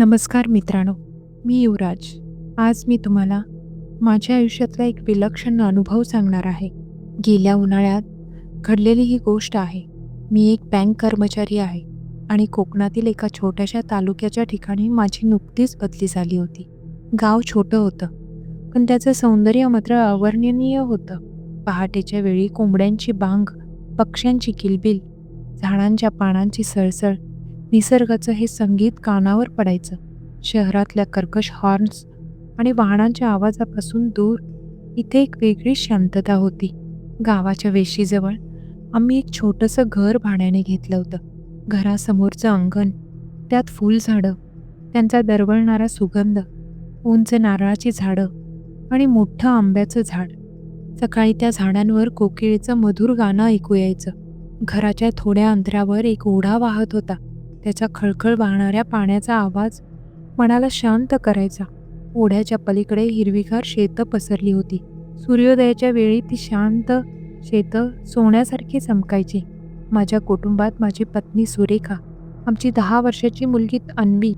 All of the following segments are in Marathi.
नमस्कार मित्रांनो मी युवराज. आज मी तुम्हाला माझ्या आयुष्यातला एक विलक्षण अनुभव सांगणार आहे. गेल्या उन्हाळ्यात घडलेली ही गोष्ट आहे. मी एक बँक कर्मचारी आहे आणि कोकणातील एका छोट्याशा तालुक्याच्या ठिकाणी माझी नुकतीच बदली झाली होती. गाव छोटं होतं पण त्याचं सौंदर्य मात्र अवर्णनीय होतं. पहाटेच्या वेळी कोंबड्यांची बांग पक्ष्यांची किलबिल झाडांच्या पानांची सळसळ निसर्गाचं हे संगीत कानावर पडायचं. शहरातल्या कर्कश हॉर्न्स आणि वाहनांच्या आवाजापासून दूर. इथे एक वेगळी शांतता होती. गावाच्या वेशीजवळ आम्ही एक छोटंसं घर भाड्याने घेतलं होतं. घरासमोरचं अंगण त्यात फुलझाडं त्यांचा दरवळणारा सुगंध उंच नारळाची झाडं आणि मोठं आंब्याचं झाड. सकाळी त्या झाडांवर कोकिळेचं मधुर गाणं ऐकू यायचं. घराच्या थोड्या अंतरावर एक ओढा वाहत होता. त्याचा खळखळ वाहणाऱ्या पाण्याचा आवाज मनाला शांत करायचा. ओढ्याच्या पलीकडे हिरवीगार शेतं पसरली होती. सूर्योदयाच्या वेळी ती शांत शेतं सोन्यासारखी चमकायची. माझ्या कुटुंबात माझी पत्नी सुरेखा आमची दहा वर्षाची मुलगी अन्वी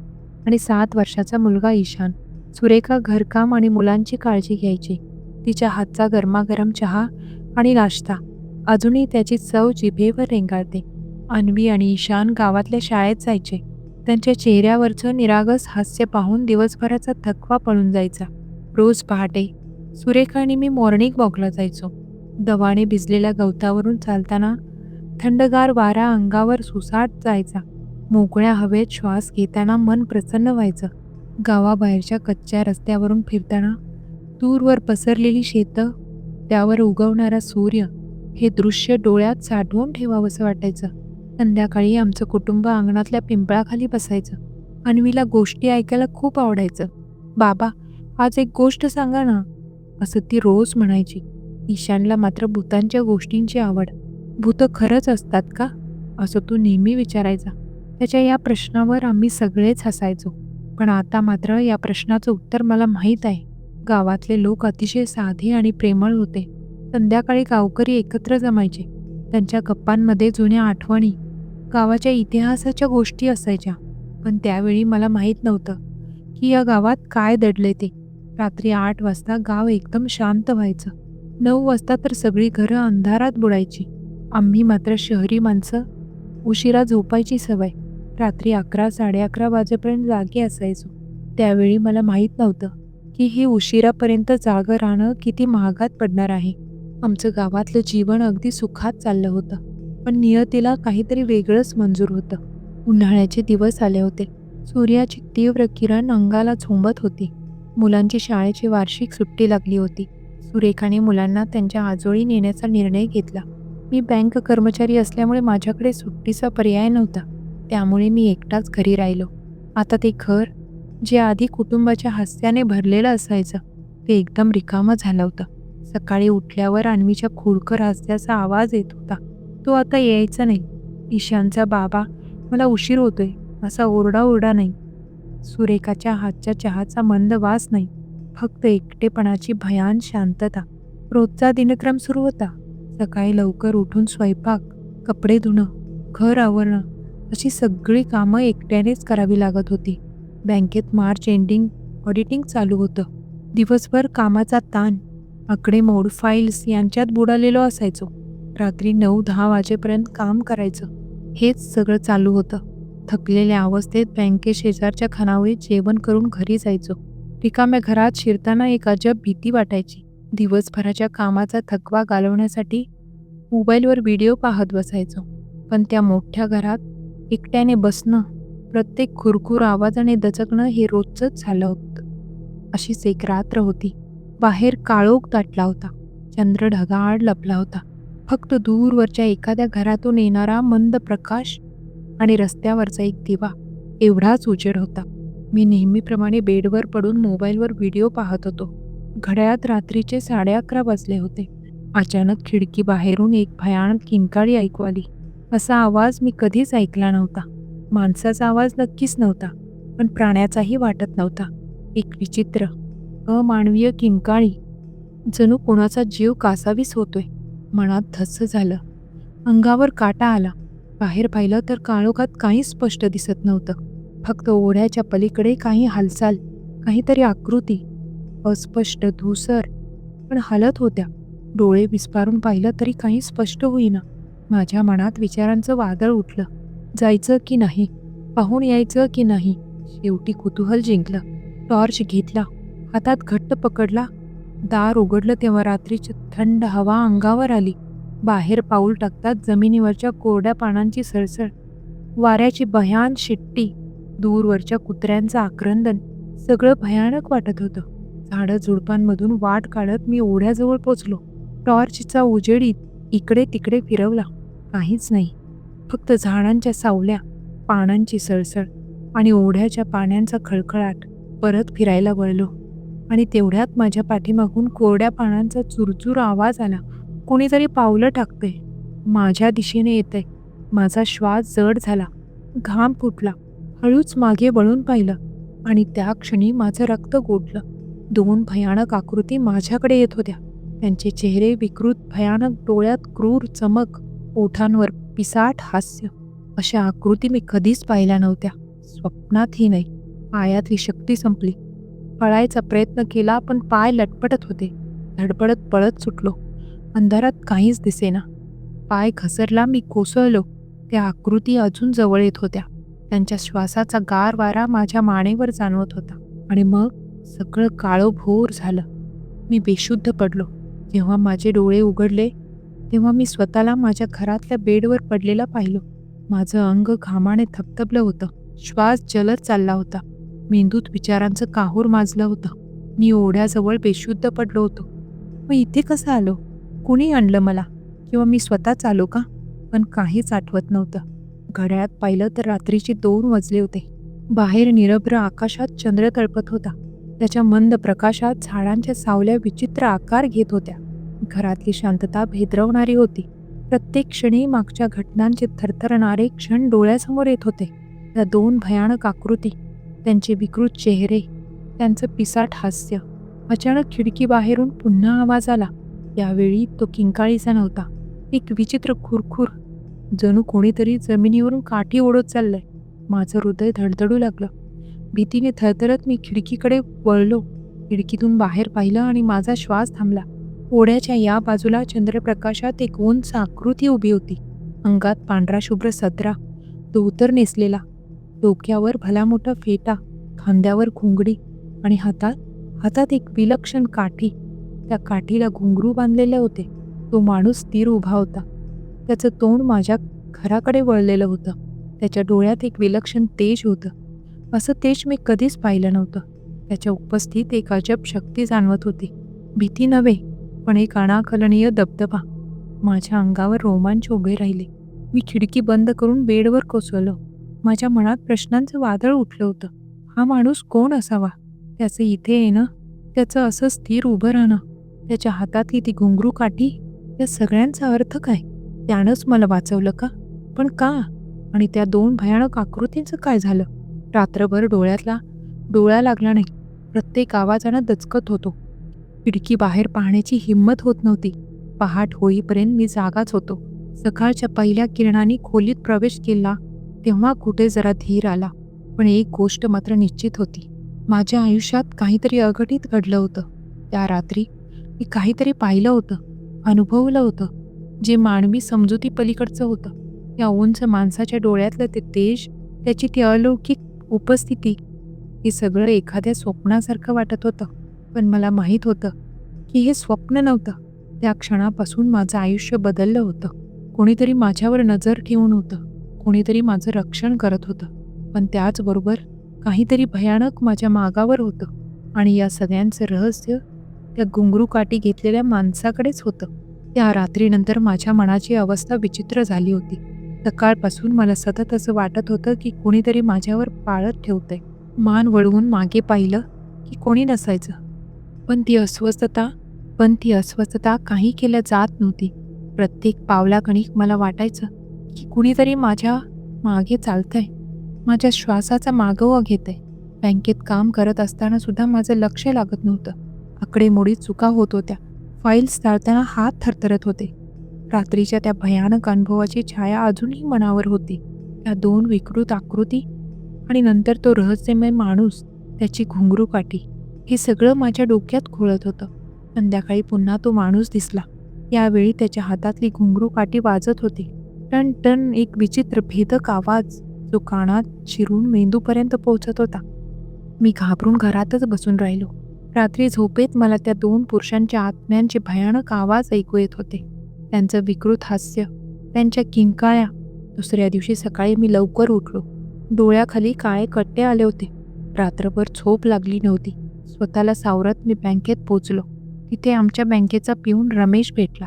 आणि सात वर्षाचा मुलगा ईशान. सुरेखा घरकाम आणि मुलांची काळजी घ्यायची. तिच्या हातचा गरमागरम चहा आणि नाश्ता. अजूनही त्याची चव जिभेवर रेंगाळते. अन्वी आणि ईशान गावातल्या शाळेत जायचे. त्यांच्या चेहऱ्यावरचं निरागस हास्य पाहून दिवसभराचा थकवा पळून जायचा. रोज पहाटे सुरेखा आणि मी मॉर्निंग वॉकला जायचो. दवाने भिजलेल्या गवतावरून चालताना थंडगार वारा अंगावर सुसाट जायचा. मोकळ्या हवेत श्वास घेताना मन प्रसन्न व्हायचं. गावाबाहेरच्या कच्च्या रस्त्यावरून फिरताना दूरवर पसरलेली शेतं त्यावर उगवणारा सूर्य हे दृश्य डोळ्यात साठवून ठेवावंसं वाटायचं. संध्याकाळी आमचं कुटुंब अंगणातल्या पिंपळाखाली बसायचं. अन्वीला गोष्टी ऐकायला खूप आवडायचं. बाबा आज एक गोष्ट सांगा ना असं ती रोज म्हणायची. ईशानला मात्र भूतांच्या गोष्टींची आवड. भूतं खरंच असतात का? असं तो नेहमी विचारायचा. त्याच्या या प्रश्नावर आम्ही सगळेच हसायचो. पण आता मात्र या प्रश्नाचं उत्तर मला माहीत आहे. गावातले लोक अतिशय साधे आणि प्रेमळ होते. संध्याकाळी गावकरी एकत्र जमायचे. त्यांच्या गप्पांमध्ये जुन्या आठवणी गावाच्या इतिहासाच्या गोष्टी असायच्या पण त्यावेळी मला माहीत नव्हतं की या गावात काय दडले ते. रात्री आठ वाजता गाव एकदम शांत व्हायचं. नऊ वाजता तर सगळी घरं अंधारात बुडायची. आम्ही मात्र शहरी माणसं. उशिरा झोपायची सवय. रात्री अकरा साडे अकरा वाजेपर्यंत जागे असायचो. त्यावेळी मला माहीत नव्हतं की हे उशिरापर्यंत जागं राहणं किती महागात पडणार आहे. आमचं गावातलं जीवन अगदी सुखात चाललं होतं. पण नियतीला काहीतरी वेगळंच मंजूर होतं. उन्हाळ्याचे दिवस आले होते. सूर्याची तीव्र किरण अंगाला झोंबत होती. मुलांची शाळेची वार्षिक सुट्टी लागली होती. सुरेखाने मुलांना त्यांच्या आजोळी नेण्याचा निर्णय घेतला. मी बँक कर्मचारी असल्यामुळे माझ्याकडे सुट्टीचा पर्याय नव्हता. त्यामुळे मी एकटाच घरी राहिलो. आता ते घर जे आधी कुटुंबाच्या हास्याने भरलेलं असायचं ते एकदम रिकामं झालं होतं. सकाळी उठल्यावर अन्वीच्या खुडकर हास्याचा आवाज येत होता. तो आता यायचा नाही. ईशानचा बाबा मला उशीर होतोय. असा ओरडाओरडा नाही. सुरेखाच्या हातच्या चहाचा मंद वास नाही. फक्त एकटेपणाची भयान शांतता. रोजचा दिनक्रम सुरू होता. सकाळी लवकर उठून स्वयंपाक कपडे धुणं घर आवरणं अशी सगळी कामं एकट्यानेच करावी लागत होती. बँकेत मार्च एंडिंग ऑडिटिंग चालू होतं. दिवसभर कामाचा ताण आकडेमोड फाईल्स यांच्यात बुडालेलो असायचो. रात्री नऊ दहा वाजेपर्यंत काम करायचं. हेच सगळं चालू होतं. थकलेल्या अवस्थेत बँके शेजारच्या खानावळीत जेवण करून घरी जायचो. रिकाम्या घरात शिरताना एक अजब भीती वाटायची. दिवसभराच्या कामाचा थकवा घालवण्यासाठी मोबाईलवर व्हिडिओ पाहत बसायचो. पण त्या मोठ्या घरात एकट्याने बसणं प्रत्येक खुरखुर आवाजाने दचकणं हे रोजचंच झालं होतं. अशीच एक रात्र होती. बाहेर काळोख दाटला होता. चंद्र ढगाळ लपला होता. फक्त दूरवरच्या एखाद्या घरातून येणारा मंद प्रकाश आणि रस्त्यावरचा एक दिवा एवढाच उजेड होता. मी नेहमीप्रमाणे बेडवर पडून मोबाईलवर व्हिडिओ पाहत होतो. घड्याळात रात्रीचे साडे अकरा वाजले होते. अचानक खिडकी बाहेरून एक भयानक किंकाळी ऐकू आली. असा आवाज मी कधीच ऐकला नव्हता. माणसाचा आवाज नक्कीच नव्हता पण प्राण्याचाही वाटत नव्हता. एक विचित्र अमानवीय किंकाळी जणू कोणाचा जीव कासावीस होतोय. मनात धस्स झालं. अंगावर काटा आला. बाहेर पाहिलं तर काळोखात काहीच स्पष्ट दिसत नव्हतं. फक्त ओढ्याच्या पलीकडे काही हालचाल काहीतरी आकृती. अस्पष्ट धुसर पण हलत होत्या. डोळे विस्पारून पाहिलं तरी काही स्पष्ट होईना. माझ्या मनात विचारांचं वादळ उठलं. जायचं की नाही? पाहून यायचं की नाही? शेवटी कुतूहल जिंकलं. टॉर्च घेतला. हातात घट्ट पकडला. दार उघडलं तेव्हा रात्रीची थंड हवा अंगावर आली. बाहेर पाऊल टाकतात जमिनीवरच्या कोरड्या पानांची सळसळ वाऱ्याची भयान शिट्टी दूरवरच्या कुत्र्यांचं आक्रंदन सगळं भयानक वाटत होतं. झाडं झुडपांमधून वाट काढत मी ओढ्याजवळ पोचलो. टॉर्चचा उजेडीत इकडे तिकडे फिरवला. काहीच नाही. फक्त झाडांच्या सावल्या पानांची सळसळ आणि ओढ्याच्या पाण्याचा खळखळाट. परत फिरायला वळलो. आणि तेवढ्यात माझ्या पाठीमागून कोरड्या पानांचा चुरचूर आवाज आला. कोणीतरी पावलं टाकते माझ्या दिशेने येते माझा श्वास जड झाला. घाम फुटला. हळूच मागे वळून पाहिलं. आणि त्या क्षणी माझं रक्त गोठलं दोन भयानक आकृती माझ्याकडे येत होत्या. त्यांचे चेहरे विकृत भयानक डोळ्यात क्रूर चमक ओठांवर पिसाट हास्य. अशा आकृती मी कधीच पाहिल्या नव्हत्या. स्वप्नातही नाही. आयातली शक्ती संपली. पळायचा प्रयत्न केला पण पाय लटपटत होते. धडपडत पळत सुटलो. अंधारात काहीच दिसेना. पाय घसरला मी कोसळलो. त्या आकृती अजून जवळ येत होत्या. त्यांच्या श्वासाचा गार वारा माझ्या मानेवर जाणवत होता. आणि मग सगळं काळोभोर झालं. मी बेशुद्ध पडलो. जेव्हा माझे डोळे उघडले तेव्हा मी स्वतःला माझ्या घरातल्या बेडवर पडलेला पाहिलो. माझं अंग घामाने थपथपलं होतं. श्वास जलद चालला होता. मेंदूत विचारांचं काहूर माजलं होतं. मी ओढ्याजवळ बेशुद्ध पडलो होतो. मग इथे कसं आलो? कुणी आणलं मला? किंवा मी स्वतःच आलो का? पण काहीच आठवत नव्हतं. घड्याळात पाहिलं तर रात्रीचे दोन वाजले होते. बाहेर निरभ्र आकाशात चंद्र तळपत होता. त्याच्या मंद प्रकाशात झाडांच्या सावल्या विचित्र आकार घेत होत्या. घरातली शांतता भेदरवणारी होती. प्रत्येक क्षणी मागच्या घटनांचे थरथरणारे क्षण डोळ्यासमोर येत होते. त्या दोन भयानक आकृती त्यांचे विकृत चेहरे त्यांचं पिसाट हास्य अचानक खिडकी बाहेरून पुन्हा आवाज आला. यावेळी तो किंकाळीचा नव्हता एक विचित्र खुरखुर. जणू कोणीतरी जमिनीवरून काठी ओढत चाललंय. माझं हृदय धडधडू लागलं. भीतीने थरथरत मी खिडकीकडे वळलो. खिडकीतून बाहेर पाहिलं आणि माझा श्वास थांबला. ओढ्याच्या या बाजूला चंद्रप्रकाशात एक उंच आकृती उभी होती. अंगात पांढरा शुभ्र सदरा. धोतर नेसलेला डोक्यावर भला मोठा फेटा खांद्यावर घुंगडी आणि हातात हातात एक विलक्षण काठी. त्या काठीला घुंगरू बांधलेले होते. तो माणूस स्थिर उभा होता. त्याचं तोंड माझ्या घराकडे वळलेलं होतं. त्याच्या डोळ्यात एक विलक्षण तेज होतं. असं तेज मी कधीच पाहिलं नव्हतं. त्याच्या उपस्थित एक अजब शक्ती जाणवत होती. भीती नव्हे पण एक अनाकलनीय दबदबा. माझ्या अंगावर रोमांच उभे राहिले. मी खिडकी बंद करून बेडवर कोसळलो. माझ्या मनात प्रश्नांचं वादळ उठलं होतं. हा माणूस कोण असावा? त्याचं इथे येणं त्याचं असं स्थिर उभं राहणं त्याच्या हातातली ती घुंगरू काठी या सगळ्यांचा अर्थ काय? त्यानंच मला वाचवलं का? पण का? आणि त्या दोन भयानक आकृतींचं काय झालं? रात्रभर डोळ्यातला डोळा लागला नाही. प्रत्येक आवाजानं दचकत होतो. खिडकी बाहेर पाहण्याची हिंमत होत नव्हती. पहाट होईपर्यंत मी जागाच होतो. सकाळच्या पहिल्या किरणांनी खोलीत प्रवेश केला. तेव्हा कुठे जरा धीर आला पण एक गोष्ट मात्र निश्चित होती. माझ्या आयुष्यात काहीतरी अघटित घडलं होतं. त्या रात्री मी काहीतरी पाहिलं होतं अनुभवलं होतं. जे मानवी समजुती पलीकडचं होतं. त्या उंच माणसाच्या डोळ्यातलं ते तेज त्याची ती अलौकिक उपस्थिती हे सगळं एखाद्या स्वप्नासारखं वाटत होतं. पण मला माहीत होतं की हे स्वप्न नव्हतं. त्या क्षणापासून माझं आयुष्य बदललं होतं. कोणीतरी माझ्यावर नजर ठेवून होतं. कोणीतरी माझं रक्षण करत होतं. पण त्याचबरोबर काहीतरी भयानक माझ्या मागावर होतं आणि या सगळ्यांचं रहस्य त्या घुंगरू काठी घेतलेल्या माणसाकडेच होतं. त्या रात्रीनंतर माझ्या मनाची अवस्था विचित्र झाली होती. सकाळपासून मला सतत असं वाटत होतं की कोणीतरी माझ्यावर पाळत ठेवतंय. मान वळवून मागे पाहिलं की कोणी नसायचं. पण ती अस्वस्थता पण ती अस्वस्थता काही केल्या जात नव्हती. प्रत्येक पावलाकणिक मला वाटायचं की कुणीतरी माझ्या मागे चालतंय. माझ्या श्वासाचा मागोवा घेतंय. बँकेत काम करत असताना सुद्धा माझं लक्ष लागत नव्हतं. आकडेमोडी चुका होत होत्या. फाईल्स चालताना हात थरथरत होते. रात्रीच्या त्या भयानक अनुभवाची छाया अजूनही मनावर होती. त्या दोन विकृत आकृती आणि नंतर तो रहस्यमय माणूस त्याची घुंगरू काठी हे सगळं माझ्या डोक्यात खोळत होतं. संध्याकाळी पुन्हा तो माणूस दिसला. यावेळी त्याच्या हातातली घुंगरू काठी वाजत होती. टन टन एक विचित्र भेदक आवाज जो कानात शिरून मेंदूपर्यंत पोहोचत होता. मी घाबरून घरातच बसून राहिलो. रात्री झोपेत मला त्या दोन पुरुषांच्या आत्म्यांचे भयानक आवाज ऐकू येत होते. त्यांचं विकृत हास्य त्यांच्या किंकाळ्या. दुसऱ्या दिवशी सकाळी मी लवकर उठलो. डोळ्याखाली काळे कट्टे आले होते. रात्रभर झोप लागली नव्हती. स्वतःला सावरत मी बँकेत पोचलो तिथे आमच्या बँकेचा पिऊन रमेश भेटला.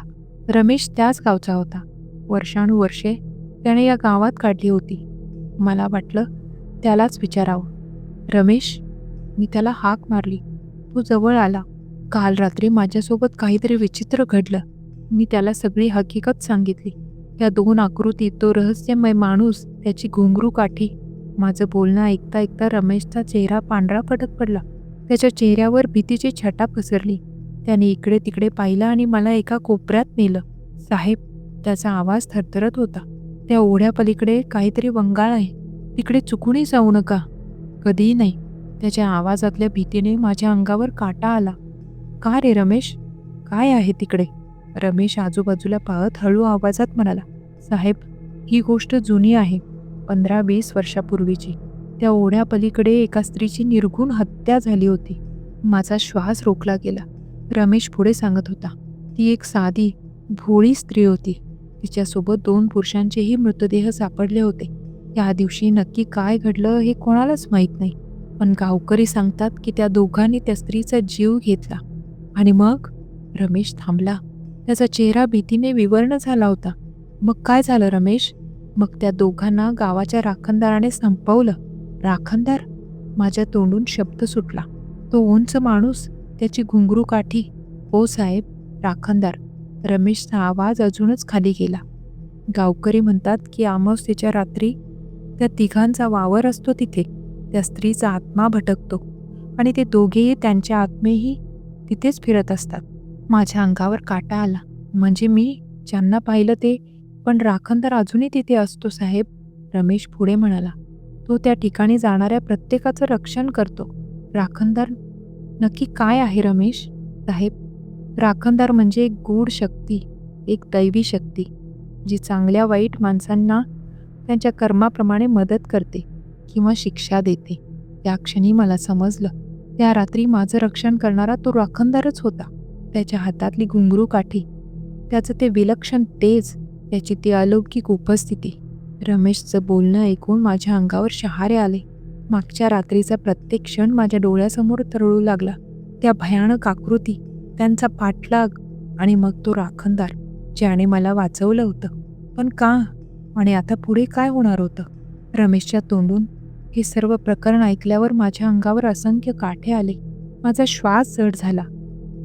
रमेश त्याच गावचा होता. वर्षानुवर्षे त्याने या गावात काढली होती. मला वाटलं त्यालाच विचारावं. रमेश मी त्याला हाक मारली. तो जवळ आला. काल रात्री माझ्यासोबत काहीतरी विचित्र घडलं. मी त्याला सगळी हकीकत सांगितली. त्या दोन आकृतीत तो रहस्यमय माणूस त्याची घुंगरू काठी माझं बोलणं ऐकता ऐकता रमेशचा चेहरा पांढरा फटक पडला. त्याच्या चेहऱ्यावर भीतीची छटा पसरली. त्याने इकडे तिकडे पाहिलं आणि मला एका कोपऱ्यात नेलं. साहेब त्याचा आवाज थरथरत होता. त्या ओढ्या पलीकडे काहीतरी वंगाळ आहे. तिकडे चुकूनही जाऊ नका. कधीही नाही. त्याच्या आवाजातल्या भीतीने माझ्या अंगावर काटा आला. का रे रमेश? काय आहे तिकडे? रमेश आजूबाजूला पाहत हळू आवाजात म्हणाला साहेब ही गोष्ट जुनी आहे पंधरा वीस वर्षापूर्वीची. त्या ओढ्या पलीकडे एका स्त्रीची निर्घुण हत्या झाली होती. माझा श्वास रोखला गेला. रमेश पुढे सांगत होता ती एक साधी भोळी स्त्री होती. तिच्यासोबत दोन पुरुषांचेही मृतदेह सापडले होते. त्या दिवशी नक्की काय घडलं हे कोणालाच माहीत नाही. पण गावकरी सांगतात की त्या दोघांनी त्या स्त्रीचा जीव घेतला. आणि मग रमेश थांबला. त्याचा चेहरा भीतीने विवर्ण झाला होता. मग काय झालं रमेश? मग त्या दोघांना गावाच्या राखणदाराने संपवलं. राखणदार? माझ्या तोंडून शब्द सुटला. तो उंच माणूस त्याची घुंगरू काठी. हो साहेब राखणदार. रमेशचा आवाज अजूनच खाली गेला. गावकरी म्हणतात की अमावस्येच्या रात्री त्या तिघांचा वावर असतो तिथे. त्या स्त्रीचा आत्मा भटकतो आणि ते दोघेही त्यांच्या आत्मेही तिथेच फिरत असतात. माझ्या अंगावर काटा आला. म्हणजे मी ज्यांना पाहिलं ते पण राखणदार अजूनही तिथे असतो साहेब रमेश पुढे म्हणाला. तो त्या ठिकाणी जाणाऱ्या प्रत्येकाचं रक्षण करतो. राखणदार नक्की काय आहे रमेश? साहेब राखणदार म्हणजे एक गूढ शक्ती एक दैवी शक्ती जी चांगल्या वाईट माणसांना त्यांच्या कर्माप्रमाणे मदत करते किंवा शिक्षा देते. त्या क्षणी मला समजलं त्या रात्री माझं रक्षण करणारा तो राखणदारच होता. त्याच्या हातातली घुंगरू काठी त्याचं ते विलक्षण तेज त्याची ती अलौकिक उपस्थिती. रमेशचं बोलणं ऐकून माझ्या अंगावर शहारे आले. मागच्या रात्रीचा प्रत्येक क्षण माझ्या डोळ्यासमोर तरळू लागला. त्या भयानक आकृती त्यांचा पाठलाग आणि मग तो राखणदार ज्याने मला वाचवलं होतं. पण का? आणि आता पुढे काय होणार होतं? रमेशच्या तोंडून हे सर्व प्रकरण ऐकल्यावर माझ्या अंगावर असंख्य काठे आले. माझा श्वास जड झाला.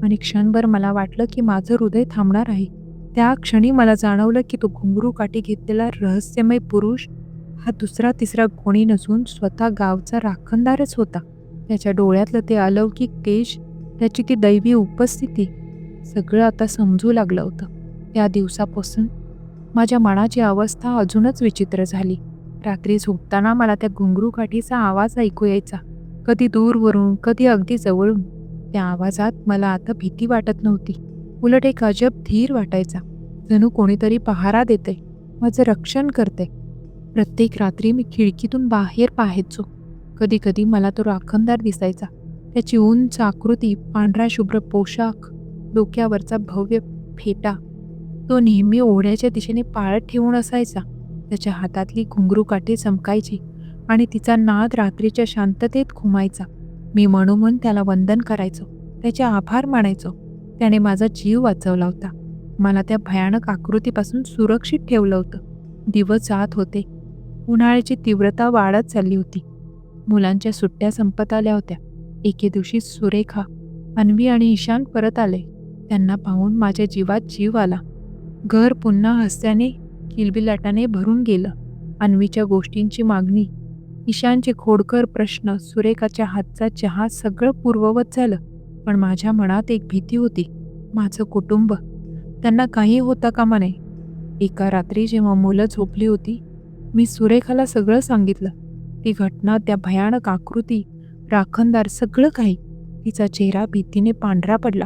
आणि क्षणभर मला वाटलं की माझं हृदय थांबणार आहे. त्या क्षणी मला जाणवलं की तो घुंगरू काठी घेतलेला रहस्यमय पुरुष हा दुसरा तिसरा कोणी नसून स्वतः गावचा राखणदारच होता. त्याच्या डोळ्यातलं ते अलौकिक तेज त्याची ती दैवी उपस्थिती सगळं आता समजू लागलं होतं. त्या दिवसापासून माझ्या मनाची अवस्था अजूनच विचित्र झाली. रात्री झोपताना मला त्या घुंगरू काठीचा आवाज ऐकू यायचा. कधी दूरवरून कधी अगदी जवळून. त्या आवाजात मला आता भीती वाटत नव्हती. उलट एक अजब धीर वाटायचा. जणू कोणीतरी पहारा देते माझं रक्षण करते प्रत्येक रात्री मी खिडकीतून बाहेर पाहायचो. कधी कधी मला तो राखणदार दिसायचा. त्याची उंच आकृती पांढरा शुभ्र पोशाख डोक्यावरचा भव्य फेटा. तो नेहमी ओढ्याच्या दिशेने पाळत ठेवून असायचा. त्याच्या हातातली घुंगरू काठी चमकायची आणि तिचा नाद रात्रीच्या शांततेत घुमायचा. मी मनोमन त्याला वंदन करायचो. त्याचे आभार मानायचो. त्याने माझा जीव वाचवला होता. मला त्या भयानक आकृतीपासून सुरक्षित ठेवलं होतं. दिवस जात होते. उन्हाळ्याची तीव्रता वाढत चालली होती. मुलांच्या सुट्ट्या संपत आल्या होत्या. एके दिवशी सुरेखा अन्वी आणि ईशान परत आले. त्यांना पाहून माझ्या जीवात जीव आला. घर पुन्हा हस्याने किलबिलाटाने भरून गेलं. अन्वीच्या गोष्टींची मागणी ईशानचे खोडकर प्रश्न सुरेखाच्या हातचा चहा सगळं पूर्ववत झालं. पण माझ्या मनात एक भीती होती. माझं कुटुंब त्यांना काही होता कामा नये. एका रात्री जेव्हा मुलं झोपली होती मी सुरेखाला सगळं सांगितलं. ती घटना त्या भयानक आकृती राखणदार सगळं काही. तिचा चेहरा भीतीने पांढरा पडला.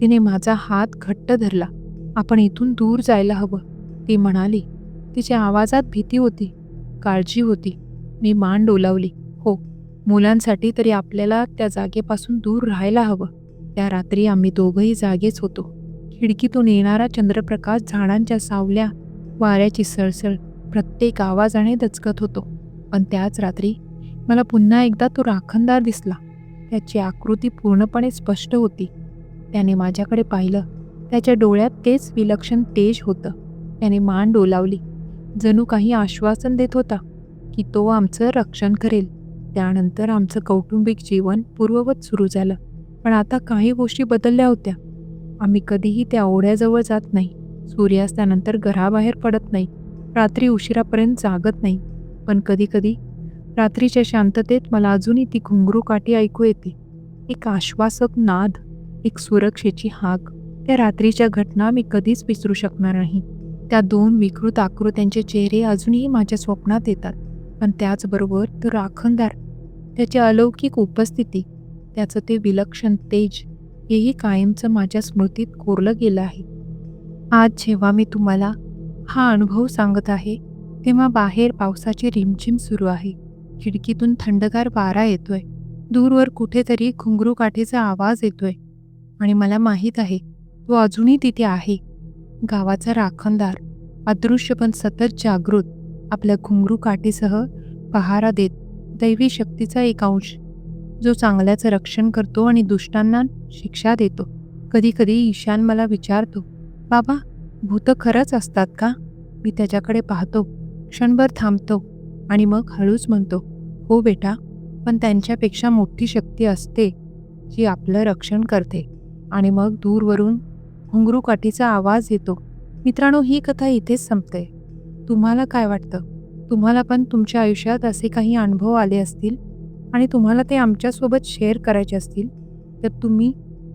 तिने माझा हात घट्ट धरला. आपण इथून दूर जायला हवं. ती म्हणाली तिच्या आवाजात भीती होती. काळजी होती. मी मान डोलावली. हो मुलांसाठी तरी आपल्याला त्या जागेपासून दूर राहायला हवं. त्या रात्री आम्ही दोघंही जागेच होतो. खिडकीतून येणारा चंद्रप्रकाश झाडांच्या सावल्या वाऱ्याची सळसळ प्रत्येक आवाजाने दचकत होतो. पण त्याच रात्री मला पुन्हा एकदा तो राखणदार दिसला. त्याची आकृती पूर्णपणे स्पष्ट होती. त्याने माझ्याकडे पाहिलं. त्याच्या डोळ्यात तेच विलक्षण तेज होतं. त्याने मान डोलावली. जणू काही आश्वासन देत होता की तो आमचं रक्षण करेल. त्यानंतर आमचं कौटुंबिक जीवन पूर्ववत सुरू झालं. पण आता काही गोष्टी बदलल्या होत्या. आम्ही कधीही त्या ओढ्याजवळ जात नाही. सूर्यास्तानंतर घराबाहेर पडत नाही. रात्री उशिरापर्यंत जागत नाही. पण कधीकधी रात्रीच्या शांततेत मला अजूनही ती घुंगरू काठी ऐकू येते. एक आश्वासक नाद एक सुरक्षेची हाक. त्या रात्रीच्या घटना मी कधीच विसरू शकणार नाही. त्या दोन विकृत आकृत्यांचे चेहरे अजूनही माझ्या स्वप्नात येतात. पण त्याचबरोबर तो राखणदार त्याची अलौकिक उपस्थिती त्याचं ते विलक्षण तेज हेही कायमचं माझ्या स्मृतीत कोरलं गेलं आहे. आज जेव्हा मी तुम्हाला हा अनुभव सांगत आहे तेव्हा बाहेर पावसाची रिमझिम सुरू आहे. खिडकीतून थंडगार वारा येतोय. दूरवर कुठेतरी घुंगरू काठीचा आवाज येतोय. आणि मला माहीत आहे तो अजूनही तिथे आहे. गावाचा राखणदार अदृश्य पण सतत जागृत आपल्या घुंगरू काठीसह पहारा देत दैवी शक्तीचा एक अंश जो चांगल्याचं रक्षण करतो आणि दुष्टांना शिक्षा देतो. कधीकधी ईशान मला विचारतो बाबा भूतं खरंच असतात का? मी त्याच्याकडे पाहतो क्षणभर थांबतो. आणि मग हळूच म्हणतो हो बेटा पण त्यांच्यापेक्षा मोठी शक्ती असते जी आपलं रक्षण करते. आणि मग दूरवरून घुंगरू काठीचा आवाज येतो मित्रांनो ही कथा इथेच संपते. तुम्हाला काय वाटतं? तुम्हाला पण तुमच्या आयुष्यात असे काही अनुभव आले असतील? आणि तुम्हाला ते आमच्यासोबत शेअर करायचे असतील? तर तुम्ही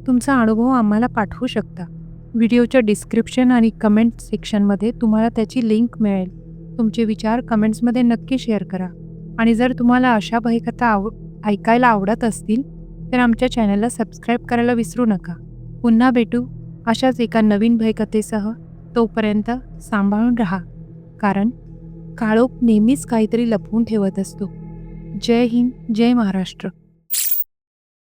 तुमचा अनुभव आम्हाला पाठवू शकता. व्हिडिओच्या डिस्क्रिप्शन आणि कमेंट सेक्शनमध्ये तुम्हाला त्याची लिंक मिळेल. तुमचे विचार कमेंट्समध्ये नक्की शेअर करा. आणि जर तुम्हाला अशा भयकथा आव ऐकायला आवडत असतील तर आमच्या चॅनलला सबस्क्राईब करायला विसरू नका. पुन्हा भेटू अशाच एका नवीन भयकथेसह तोपर्यंत सांभाळून राहा. कारण काळोख नेहमीच काहीतरी लपवून ठेवत असतो. जय हिंद जय महाराष्ट्र.